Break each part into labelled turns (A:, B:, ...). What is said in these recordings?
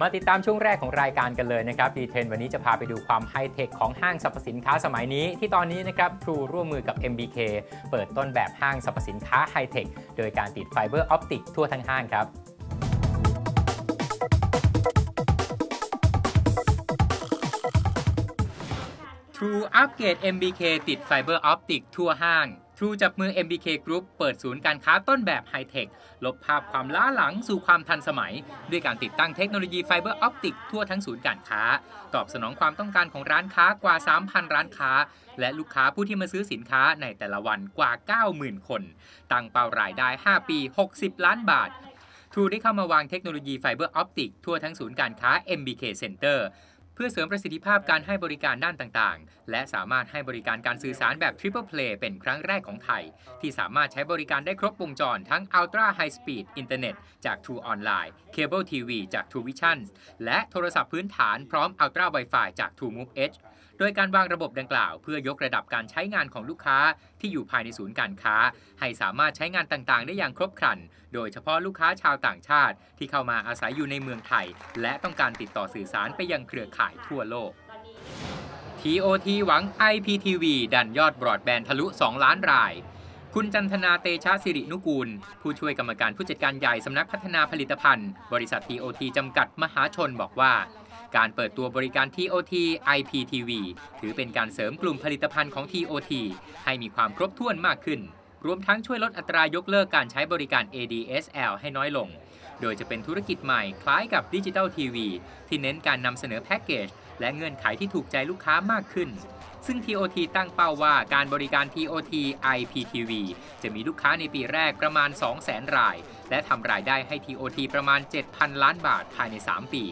A: มาติดตามช่วงแรกของรายการกันเลยนะครับดีเทนวันนี้จะพาไปดูความไฮเทคของห้างสรรพสินค้าสมัยนี้ ที่ตอนนี้นะครับทรูร่วมมือกับ MBK เปิดต้นแบบห้างสรรพสินค้าไฮเทคโดยการติดไฟเบอร์ออปติกทั่วทั้งห้างครับ True อัปเกรด MBK ติดไฟเบอร์ออปติกทั่วห้าง True จับมือ MBK Group เปิดศูนย์การค้าต้นแบบไฮเทค ลบภาพความล้าหลังสู่ความทันสมัย ด้วยการติดตั้งเทคโนโลยีไฟเบอร์ออปติกทั่วทั้งศูนย์การค้า ตอบสนองความต้องการของร้านค้ากว่า 3,000 ร้านค้า และลูกค้าผู้ที่มาซื้อสินค้าในแต่ละวันกว่า 90,000 คน ตั้งเป้ารายได้ 5 ปี 60 ล้านบาท True ได้เข้ามาวางเทคโนโลยีไฟเบอร์ออปติกทั่วทั้งศูนย์การค้า MBK Center เพื่อเสริมประสิทธิภาพการให้บริการด้านต่างๆ และสามารถให้บริการการสื่อสารแบบ Triple Play เป็นครั้งแรกของไทย ที่สามารถใช้บริการได้ครบวงจร ทั้ง Ultra High Speed Internet จาก True Online Cable TV จาก True Vision และโทรศัพท์พื้นฐานพร้อม Ultra Wi-Fi จาก True Move Edge ดยการวางระบบดังกล่าว เพื่อยกระดับการใช้งานของลูกค้าที่อยู่ภายในศูนย์การค้า ให้สามารถใช้งานต่างๆ ได้อย่างครบครัน โดยเฉพาะลูกค้าชาวต่างชาติ ที่เข้ามาอาศัยอยู่ในเมืองไทย และต้องการติดต่อสื่อสารไปยังเครือข่ายทั่วโลก TOT หวัง IPTV ดันยอดบรอดแบนด์ทะลุ 2 ล้านราย คุณจันทนาเตชะสิรินุกูล ผู้ช่วยกรรมการผู้จัดการใหญ่สำนักพัฒนาผลิตภัณฑ์ บริษัท TOT จำกัดมหาชนบอกว่า การเปิดตัวบริการ TOT IPTV ถือเป็นการเสริมกลุ่มผลิตภัณฑ์ของ TOT ให้มีความครบถ้วนมากขึ้น รวมทั้งช่วยลดอัตรายกเลิกการใช้บริการ ADSL ให้น้อยลง โดยจะเป็นธุรกิจใหม่คล้ายกับดิจิทัลทีวีที่เน้นการนำเสนอแพ็กเกจและเงื่อนไขที่ถูกใจลูกค้ามากขึ้น ซึ่ง TOT ตั้งเป้าว่าการบริการ TOT IPTV จะมีลูกค้าในปีแรกประมาณ 200,000 ราย และทำรายได้ให้ TOT ประมาณ 7,000 ล้านบาทภายใน 3 ปี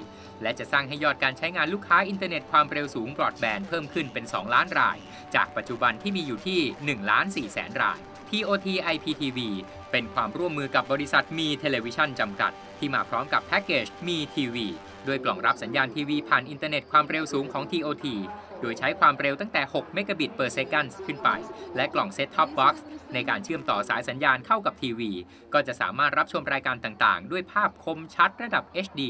A: และจะสร้างให้ยอดการใช้งานลูกค้าอินเทอร์เน็ตความเร็วสูงบรอดแบนด์เพิ่มขึ้นเป็น 2 ล้านราย จากปัจจุบันที่มีอยู่ที่ 1 ล้าน4แสนราย TOT IPTV เป็นความร่วมมือกับบริษัทมีเทเลวิชันจำกัด ที่มาพร้อมกับแพ็กเกจมีทีวีโดยกล่องรับสัญญาณทีวีผ่านอินเทอร์เน็ตความเร็วสูงของ TOT โดยใช้ความเร็วตั้งแต่ 6 เมกะบิต per second ขึ้นไป และกล่องเซ็ตท็อปบ็อกซ์ในการเชื่อมต่อสายสัญญาณเข้ากับทีวี ก็จะสามารถรับชมรายการต่างๆ ด้วยภาพคมชัดระดับ HD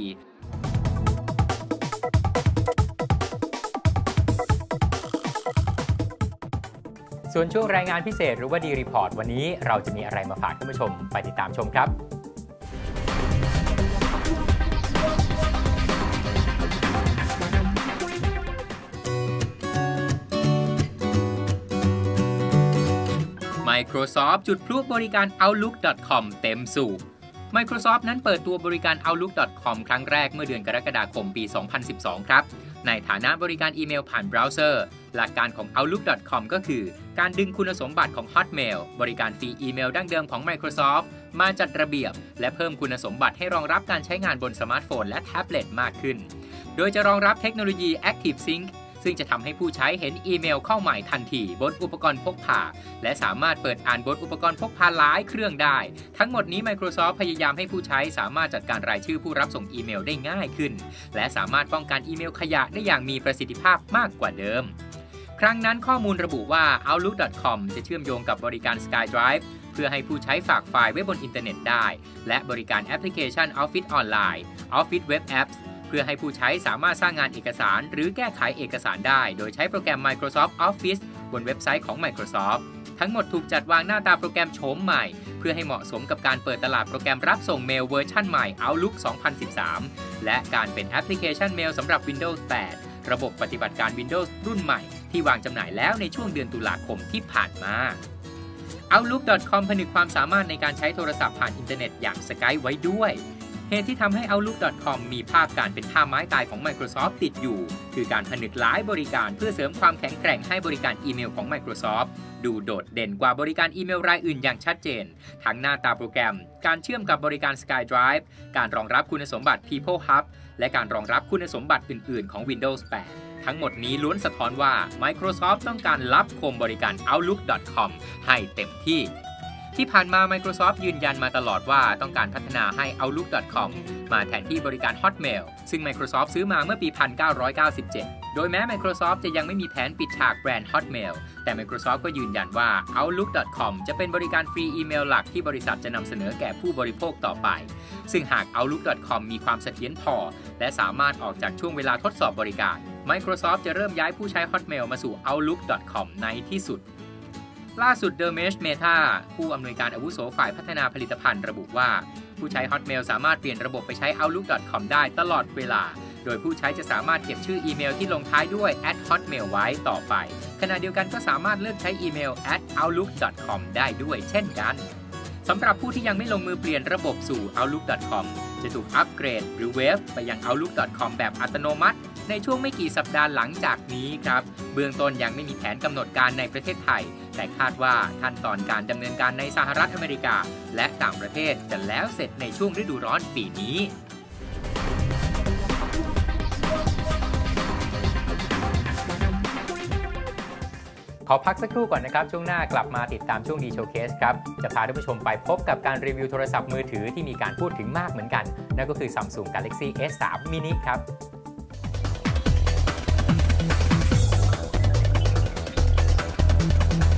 A: ส่วนช่วงรายงานพิเศษหรือว่าดีรีพอร์ตวันนี้เราจะมีอะไรมาฝากท่านผู้ชมไปติดตามชมครับ Microsoft จุดพลุบริการ Outlook.com เต็มสูบ Microsoft นั้นเปิดตัวบริการ Outlook.com ครั้งแรกเมื่อเดือนกรกฎาคมปี 2012 ครับ ในฐานะบริการอีเมลผ่านเบราว์เซอร์ หลักการของ Outlook.com ก็คือ การดึงคุณสมบัติของ Hotmail บริการฟรีอีเมลดั้งเดิมของ Microsoft มาจัดระเบียบ และเพิ่มคุณสมบัติให้รองรับการใช้งานบนสมาร์ทโฟนและแท็บเล็ตมากขึ้น โดยจะรองรับเทคโนโลยี Active Sync ซึ่งจะทำให้ผู้ใช้เห็นอีเมลเข้าใหม่ทันทีบนอุปกรณ์พกพา และสามารถเปิดอ่านบนอุปกรณ์พกพาหลายเครื่องได้ ทั้งหมดนี้ Microsoft พยายามให้ผู้ใช้สามารถจัดการรายชื่อผู้รับส่งอีเมลได้ง่ายขึ้น และสามารถป้องกันอีเมลขยะได้อย่างมีประสิทธิภาพมากกว่าเดิม ครั้งนั้นข้อมูลระบุว่า Outlook.com จะเชื่อมโยงกับบริการ SkyDrive เพื่อให้ผู้ใช้ฝากไฟล์ไว้บนอินเทอร์เน็ตได้ และบริการแอปพลิเคชัน Office Online Office Web Apps เพื่อให้ผู้ใช้สามารถสร้างงานเอกสาร หรือแก้ไขเอกสารได้ โดยใช้โปรแกรม Microsoft Office บนเว็บไซต์ของ Microsoft ทั้งหมดถูกจัดวางหน้าตาโปรแกรมโฉมใหม่ เพื่อให้เหมาะสมกับการเปิดตลาดโปรแกรมรับส่งเมลเวอร์ชันใหม่ Outlook 2013 และการเป็นแอปพลิเคชันเมลสำหรับ Windows 8 ระบบปฏิบัติการ Windows รุ่นใหม่ ที่วางจำหน่ายแล้วในช่วงเดือนตุลาคมที่ผ่านมา Outlook.com ผนึกความสามารถในการใช้โทรศัพท์ผ่านอินเทอร์เน็ตอย่าง Skype ไว้ด้วย เหตุที่ทำให้ Outlook.com มีภาพการเป็นท่าไม้ตายของ Microsoft ติดอยู่ คือการผนึกหลายบริการเพื่อเสริมความแข็งแกร่งให้บริการอีเมลของ Microsoft ดูโดดเด่นกว่าบริการอีเมลรายอื่นอย่างชัดเจน ทั้งหน้าตาโปรแกรม การเชื่อมกับบริการ SkyDrive การรองรับคุณสมบัติ People Hub และการรองรับคุณสมบัติอื่น ๆ ของ Windows 8ทั้งหมดนี้ล้วนสะท้อนว่า Microsoft ต้องการรับคมบริการ Outlook.com ให้เต็มที่ ที่ผ่านมา Microsoft ยืนยันมาตลอดว่าต้องการพัฒนาให้ Outlook.com มาแทนที่บริการ Hotmail ซึ่ง Microsoft ซื้อมาเมื่อปี 1997 โดยแม้ Microsoft จะยังไม่มีแผนปิดฉากแบรนด์ Hotmail แต่ Microsoft ก็ยืนยันว่า Outlook.com จะเป็นบริการฟรีอีเมลหลักที่บริษัทจะนำเสนอแก่ผู้บริโภคต่อไป ซึ่งหาก Outlook.com มีความเสถียรพอ และสามารถออกจากช่วงเวลาทดสอบบริการ Microsoft จะเริ่มย้ายผู้ใช้ Hotmail มาสู่ Outlook.com ในที่สุด ล่าสุด Dermesh Meta ผู้อำนวยการอาวุโสฝ่ายพัฒนาผลิตภัณฑ์ระบุว่า ผู้ใช้ Hotmail สามารถเปลี่ยนระบบไปใช้ Outlook.com ได้ตลอดเวลา โดยผู้ใช้จะสามารถเก็บชื่ออีเมลที่ลงท้ายด้วย @hotmail ไว้ต่อไป ขณะเดียวกันก็สามารถเลือกใช้อีเมล @outlook.com ได้ด้วยเช่นกันสำหรับผู้ที่ยังไม่ลงมือเปลี่ยนระบบสู่ outlook.com จะถูกอัปเกรดหรือเวฟไปยัง outlook.com แบบอัตโนมัติ ในช่วงไม่กี่สัปดาห์หลังจากนี้ครับ เบื้องต้นยังไม่มีแผนกำหนดการในประเทศไทย แต่คาดว่าขั้นตอนการดำเนินการในสหรัฐอเมริกา และต่างประเทศจะแล้วเสร็จในช่วงฤดูร้อนปีนี้ขอพักสักครู่ก่อนนะครับ ช่วงหน้ากลับมาติดตามช่วงดีโชว์เคสครับ จะพาท่านผู้ชมไปพบกับการรีวิวโทรศัพท์มือถือที่มีการพูดถึงมากเหมือนกัน นั่นก็คือ Samsung Galaxy S3 mini ครับ Thank you.